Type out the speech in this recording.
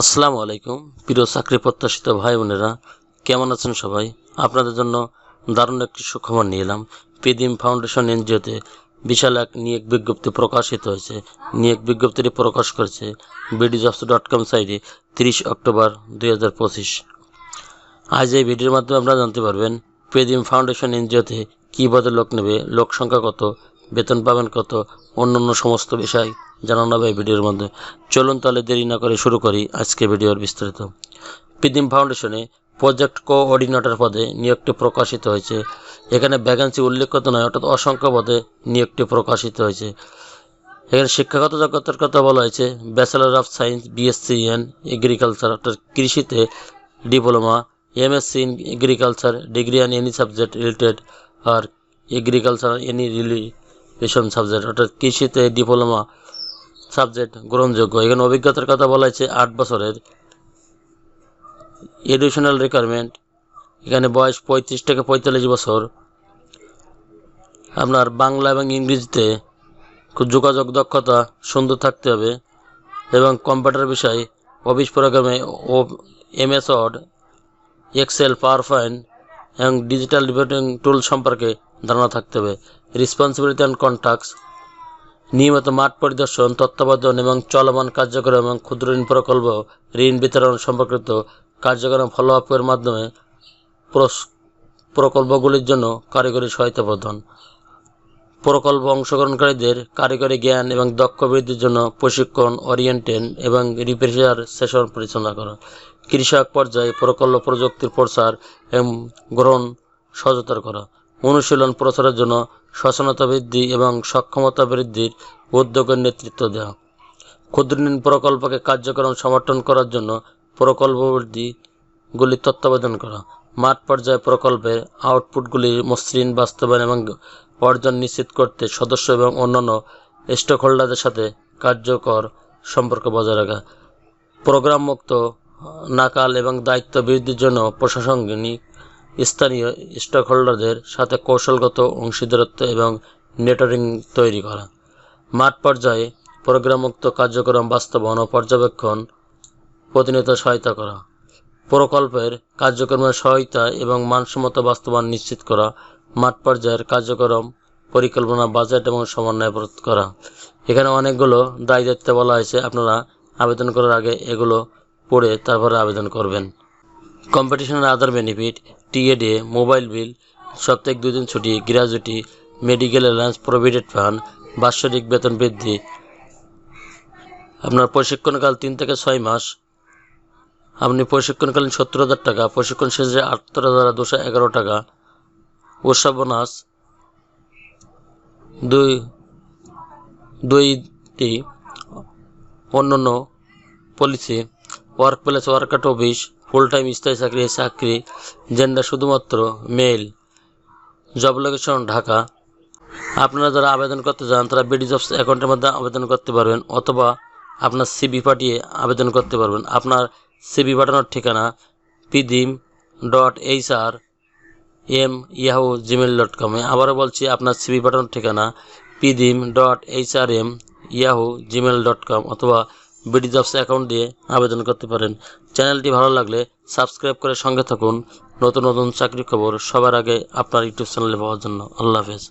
আসসালামু আলাইকুম। প্রিয় চাকরি প্রত্যাশিত ভাই বোনেরা, কেমন আছেন সবাই? আপনাদের জন্য দারুণ একটি সুখবর নিয়ে এলাম। পেদিম ফাউন্ডেশন এনজিওতে বিশাল এক নিয়োগ বিজ্ঞপ্তি প্রকাশিত হয়েছে। নিয়োগ বিজ্ঞপ্তিটি প্রকাশ করেছে বিডিজবস ডট কম সাইটে তিরিশ অক্টোবর দুই হাজার পঁচিশ। আজ এই ভিডিওর মাধ্যমে আপনারা জানতে পারবেন, পেদিম ফাউন্ডেশন এনজিওতে কী পদে লোক নেবে, লোক সংখ্যা কত বেতন পাবেন কত? অন্যান্য সমস্ত বিষয় জানানো হবে এই ভিডিওর মধ্যে। চলুন তাহলে দেরি না করে শুরু করি আজকে ভিডিওর বিস্তারিত। পিদিম ফাউন্ডেশনে প্রজেক্ট কোঅর্ডিনেটর পদে নিয়োগটি প্রকাশিত হয়েছে। এখানে ভ্যাকেন্সি উল্লেখিত নয়, অর্থাৎ অসংখ্য পদে নিয়োগটি প্রকাশিত হয়েছে। এখানে শিক্ষাগত যোগ্যতার কথা বলা হয়েছে। Bachelor of science BSc in agriculture অর্থাৎ কৃষিতে diploma MSc in agriculture degree on any subject related R agriculture any relation subject অর্থাৎ কৃষিতে ডিপ্লোমা সাবজেক্ট গ্রহণযোগ্য। এখানে অভিজ্ঞতার কথা বলা হয়েছে, আট বছরের। এডুকেশনাল রিকোয়ারমেন্ট এখানে বয়স পঁয়ত্রিশ থেকে পঁয়তাল্লিশ বছর। আপনার বাংলা এবং ইংরেজিতে খুব যোগাযোগ দক্ষতা, সুন্দর থাকতে হবে। এবং কম্পিউটার বিষয় অফিস প্রোগ্রামে ও MS Word Excel power point এবং ডিজিটাল রিপোর্টিং টুল সম্পর্কে ধারণা থাকতে হবে। রেসপন্সিবিলিটি অ্যান্ড কন্ট্রাক্টস নিয়মিত মাঠ পরিদর্শন, তত্ত্বাবধান এবং চলমান কার্যক্রম এবং ক্ষুদ্র ঋণ প্রকল্প, ঋণ বিতরণ সম্পর্কিত কার্যক্রম ফলো আপের মাধ্যমে প্রকল্পগুলির জন্য কারিগরি সহায়তা প্রদান। প্রকল্প অংশগ্রহণকারীদের কারিগরি জ্ঞান এবং দক্ষ বৃদ্ধির জন্য প্রশিক্ষণ ওরিয়েন্টেন এবং রিপ্রেসার সেশন পরিচালনা করা। কৃষক পর্যায়ে প্রকল্প প্রযুক্তির প্রসার এবং গ্রহণ সহজতর করা। অনুশীলন প্রসারের জন্য সচেতনতা বৃদ্ধি এবং সক্ষমতা বৃদ্ধির উদ্যোগের নেতৃত্ব দেওয়া। ক্ষুদ্র ঋণ প্রকল্পকে কার্যক্রম সমর্থন করার জন্য প্রকল্প বৃদ্ধিগুলি তত্ত্বাবধান করা। মাঠ পর্যায়ে প্রকল্পের আউটপুটগুলির মসৃণ বাস্তবায়ন এবং অর্জন নিশ্চিত করতে সদস্য এবং অন্যান্য স্টেক হোল্ডারদের সাথে কার্যকর সম্পর্ক বজায় রাখা। প্রোগ্রাম মুক্ত নাকাল এবং দায়িত্ব বৃদ্ধির জন্য প্রশাসনিক স্থানীয় স্টক হোল্ডারদের সাথে কৌশলগত অংশীদারত্ব এবং নেটওয়ার্কিং তৈরি করা। মাঠ পর্যায়ে প্রোগ্রামমুক্ত কার্যক্রম বাস্তবায়ন ও পর্যবেক্ষণ প্রতিনিয়ত সহায়তা করা। প্রকল্পের কার্যক্রমের সহায়তা এবং মানসম্মত বাস্তবায়ন নিশ্চিত করা। মাঠ পর্যায়ের কার্যক্রম পরিকল্পনা, বাজেট এবং সমন্বয় প্রস্তুত করা। এখানে অনেকগুলো দায় দায়িত্ব বলা হয়েছে। আপনারা আবেদন করার আগে এগুলো পড়ে তারপরে আবেদন করবেন। কম্পিটিশনের আদার বেনিফিট টিএডে মোবাইল বিল সাপ্তাহিক দুই দিন ছুটি gratuity medical alliance, provident fund বাৎসরিক বেতন বৃদ্ধি। আপনার প্রশিক্ষণকাল তিন থেকে ছয় মাস। আপনি প্রশিক্ষণকালীন সত্তর হাজার টাকা, প্রশিক্ষণ শেষে আটাত্তর হাজার দুশো এগারো টাকা। উৎসব বোনাস দুই দুইটি অন্যান্য policy work place work at office full time স্থায়ী চাকরি চাকরি জেন্ডার শুধুমাত্র মেল জব লোকেশন ঢাকা। আপনারা যারা আবেদন করতে চান, তারা বিডি জবস অ্যাকাউন্টের মধ্যে আবেদন করতে পারবেন, অথবা আপনার সিবি পাঠিয়ে আবেদন করতে পারবেন। আপনার সিবি পাঠানোর ঠিকানা Pidim dot H R M Yahoo Gmail dot কমে আবারও বলছি, আপনার সিবি পাঠানোর ঠিকানা Pidim dot H R M Yahoo Gmail dot com অথবা বিডি জবস অ্যাকাউন্ট দিয়ে আবেদন করতে পারেন। চ্যানেলটি ভালো লাগলে সাবস্ক্রাইব করে সঙ্গে থাকুন। নতুন নতুন চাকরি খবর সবার আগে আপনার ইউটিউব চ্যানেলে পাওয়ার জন্য। আল্লাহ হাফেজ।